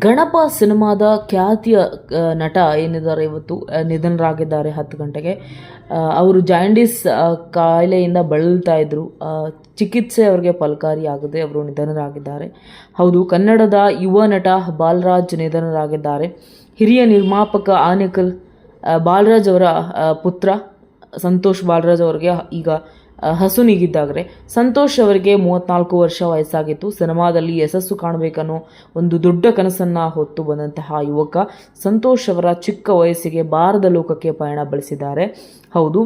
ಗಣಪ ಸಿನಿಮಾದ ಖ್ಯಾತಿಯ ನಟ ಏನಿದ್ದಾರೆ ಇವತ್ತು ನಿಧನರಾಗಿದ್ದಾರೆ ಹತ್ತು ಗಂಟೆಗೆ. ಅವರು ಜಾಂಡೀಸ್ ಕಾಯಿಲೆಯಿಂದ ಬಳಲ್ತಾ ಇದ್ದರು ಚಿಕಿತ್ಸೆ ಅವರಿಗೆ ಫಲಕಾರಿಯಾಗದೆ ಅವರು ನಿಧನರಾಗಿದ್ದಾರೆ. ಹೌದು, ಕನ್ನಡದ ಯುವ ನಟ ಬಾಲರಾಜ್ ನಿಧನರಾಗಿದ್ದಾರೆ. ಹಿರಿಯ ನಿರ್ಮಾಪಕ ಆನೇಕಲ್ ಬಾಲರಾಜ್ ಅವರ ಪುತ್ರ ಸಂತೋಷ್ ಬಾಲರಾಜ್ ಅವರಿಗೆ ಈಗ ಆ, ಹಸು ನೀಗಿದ್ದಾಗರೆ ಸಂತೋಷ್ ಅವರಿಗೆ ಮೂವತ್ನಾಲ್ಕು ವರ್ಷ ವಯಸ್ಸಾಗಿತ್ತು. ಸಿನಿಮಾದಲ್ಲಿ ಯಶಸ್ಸು ಕಾಣಬೇಕನ್ನೋ ಒಂದು ದೊಡ್ಡ ಕನಸನ್ನು ಹೊತ್ತು ಬಂದಂತಹ ಯುವಕ ಸಂತೋಷ್ ಅವರ ಚಿಕ್ಕ ವಯಸ್ಸಿಗೆ ಬಾರದ ಲೋಕಕ್ಕೆ ಪಯಣ ಬಳಸಿದ್ದಾರೆ. ಹೌದು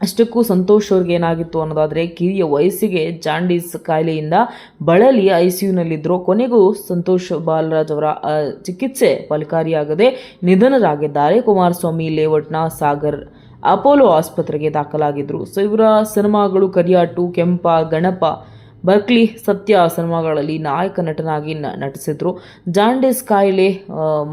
ಅಷ್ಟಕ್ಕೂ ಸಂತೋಷ್ ಅವ್ರಿಗೆ ಏನಾಗಿತ್ತು ಅನ್ನೋದಾದರೆ ಕಿರಿಯ ವಯಸ್ಸಿಗೆ ಜಾಂಡೀಸ್ ಕಾಯಿಲೆಯಿಂದ ಬಳಲಿ ಐ ಸಿ ಯುನಲ್ಲಿದ್ದರು ಕೊನೆಗೂ ಸಂತೋಷ್ ಬಾಲರಾಜ್ ಅವರ ಚಿಕಿತ್ಸೆ ಫಲಕಾರಿಯಾಗದೆ ನಿಧನರಾಗಿದ್ದಾರೆ. ಕುಮಾರಸ್ವಾಮಿ ಲೇಔಟ್ನ ಸಾಗರ್ ಅಪೋಲೋ ಆಸ್ಪತ್ರೆಗೆ ದಾಖಲಾಗಿದ್ದರು ಸೊ ಇವರ ಸಿನಿಮಾಗಳು ಕರಿಯಾಟು, ಕೆಂಪ, ಗಣಪ, ಬರ್ಕ್ಲಿ, ಸತ್ಯ ಸಿನಿಮಾಗಳಲ್ಲಿ ನಾಯಕ ನಟನಾಗಿ ನ ನಟಿಸಿದ್ರು. ಜಾಂಡೀಸ್ ಕಾಯಿಲೆ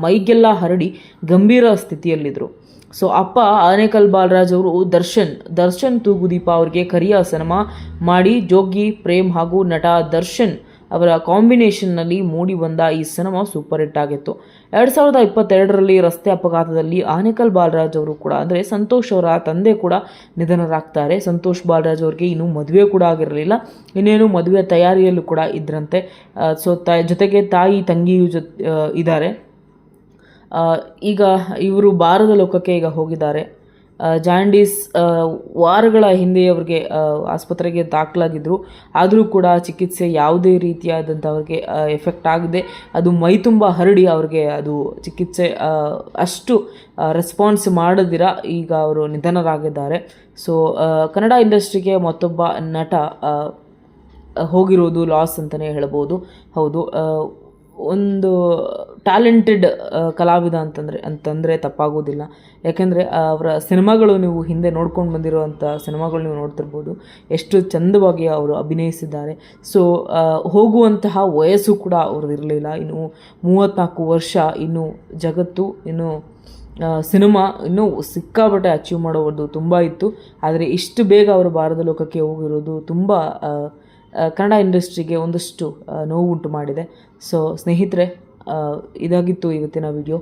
ಮೈಗೆಲ್ಲ ಹರಡಿ ಗಂಭೀರ ಸ್ಥಿತಿಯಲ್ಲಿದ್ದರು ಸೊ, ಅಪ್ಪ ಆನೇಕಲ್ ಬಾಲರಾಜ್ ಅವರು ದರ್ಶನ್ ದರ್ಶನ್ ತೂಗುದೀಪ ಅವರಿಗೆ ಕರಿಯ ಸಿನಿಮಾ ಮಾಡಿ ಜೋಗಿ, ಪ್ರೇಮ್ ಹಾಗೂ ನಟ ದರ್ಶನ್ ಅವರ ಕಾಂಬಿನೇಷನ್ನಲ್ಲಿ ಮೂಡಿ ಬಂದ ಈ ಸಿನಿಮಾ ಸೂಪರ್ ಹಿಟ್ ಆಗಿತ್ತು. ಎರಡು ಸಾವಿರದ ಇಪ್ಪತ್ತೆರಡರಲ್ಲಿ ರಸ್ತೆ ಅಪಘಾತದಲ್ಲಿ ಆನೇಕಲ್ ಬಾಲರಾಜ್ ಅವರು ಕೂಡ, ಅಂದರೆ ಸಂತೋಷ್ ಅವರ ತಂದೆ ಕೂಡ ನಿಧನರಾಗ್ತಾರೆ. ಸಂತೋಷ್ ಬಾಲರಾಜ್ ಅವರಿಗೆ ಇನ್ನೂ ಮದುವೆ ಕೂಡ ಆಗಿರಲಿಲ್ಲ. ಇನ್ನೇನು ಮದುವೆ ತಯಾರಿಯಲ್ಲೂ ಕೂಡ ಇದ್ರಂತೆ. ಸೊ ತ, ಜೊತೆಗೆ ತಾಯಿ, ತಂಗಿಯು ಜೊತೆ ಇದ್ದಾರೆ. ಈಗ ಇವರು ಭಾರದ ಲೋಕಕ್ಕೆ ಈಗ ಹೋಗಿದ್ದಾರೆ. ಜಾಂಡೀಸ್ ವಾರಗಳ ಹಿಂದೆ ಅವ್ರಿಗೆ ಆಸ್ಪತ್ರೆಗೆ ದಾಖಲಾಗಿದ್ದರು ಆದರೂ ಕೂಡ ಚಿಕಿತ್ಸೆ ಯಾವುದೇ ರೀತಿಯಾದಂಥ ಅವ್ರಿಗೆ ಎಫೆಕ್ಟ್ ಆಗದೆ. ಅದು ಮೈ ತುಂಬ ಹರಡಿ ಅವ್ರಿಗೆ ಅದು ಚಿಕಿತ್ಸೆ ಅಷ್ಟು ರೆಸ್ಪಾನ್ಸ್ ಮಾಡದಿರ ಈಗ ಅವರು ನಿಧನರಾಗಿದ್ದಾರೆ. ಸೊ ಕನ್ನಡ ಇಂಡಸ್ಟ್ರಿಗೆ ಮತ್ತೊಬ್ಬ ನಟ ಹೋಗಿರೋದು ಲಾಸ್ ಅಂತಲೇ ಹೇಳ್ಬೋದು. ಹೌದು ಒಂದು ಟ್ಯಾಲೆಂಟೆಡ್ ಕಲಾವಿದ ಅಂತಂದರೆ ಅಂತಂದರೆ ತಪ್ಪಾಗೋದಿಲ್ಲ. ಯಾಕೆಂದರೆ ಅವರ ಸಿನಿಮಾಗಳು ನೀವು ಹಿಂದೆ ನೋಡ್ಕೊಂಡು ಬಂದಿರುವಂಥ ಸಿನಿಮಾಗಳು ನೀವು ನೋಡ್ತಿರ್ಬೋದು. ಎಷ್ಟು ಚಂದವಾಗಿ ಅವರು ಅಭಿನಯಿಸಿದ್ದಾರೆ. ಸೊ ಹೋಗುವಂತಹ ವಯಸ್ಸು ಕೂಡ ಅವ್ರದ್ದು ಇರಲಿಲ್ಲ. ಇನ್ನು ಮೂವತ್ತ್ನಾಲ್ಕು ವರ್ಷ ಇನ್ನು ಜಗತ್ತು, ಇನ್ನು ಸಿನಿಮಾ ಇನ್ನೂ ಸಿಕ್ಕಾಪಟ್ಟೆ ಅಚೀವ್ ಮಾಡೋದು ತುಂಬ ಇತ್ತು. ಆದರೆ ಇಷ್ಟು ಬೇಗ ಅವರು ಭಾರತ ಲೋಕಕ್ಕೆ ಹೋಗಿರೋದು ತುಂಬ ಕನ್ನಡ ಇಂಡಸ್ಟ್ರಿಗೆ ಒಂದಷ್ಟು ನೋವುಂಟು ಮಾಡಿದೆ. ಸೊ ಸ್ನೇಹಿತರೆ ಇದಾಗಿತ್ತು ಇವತ್ತಿನ ವಿಡಿಯೋ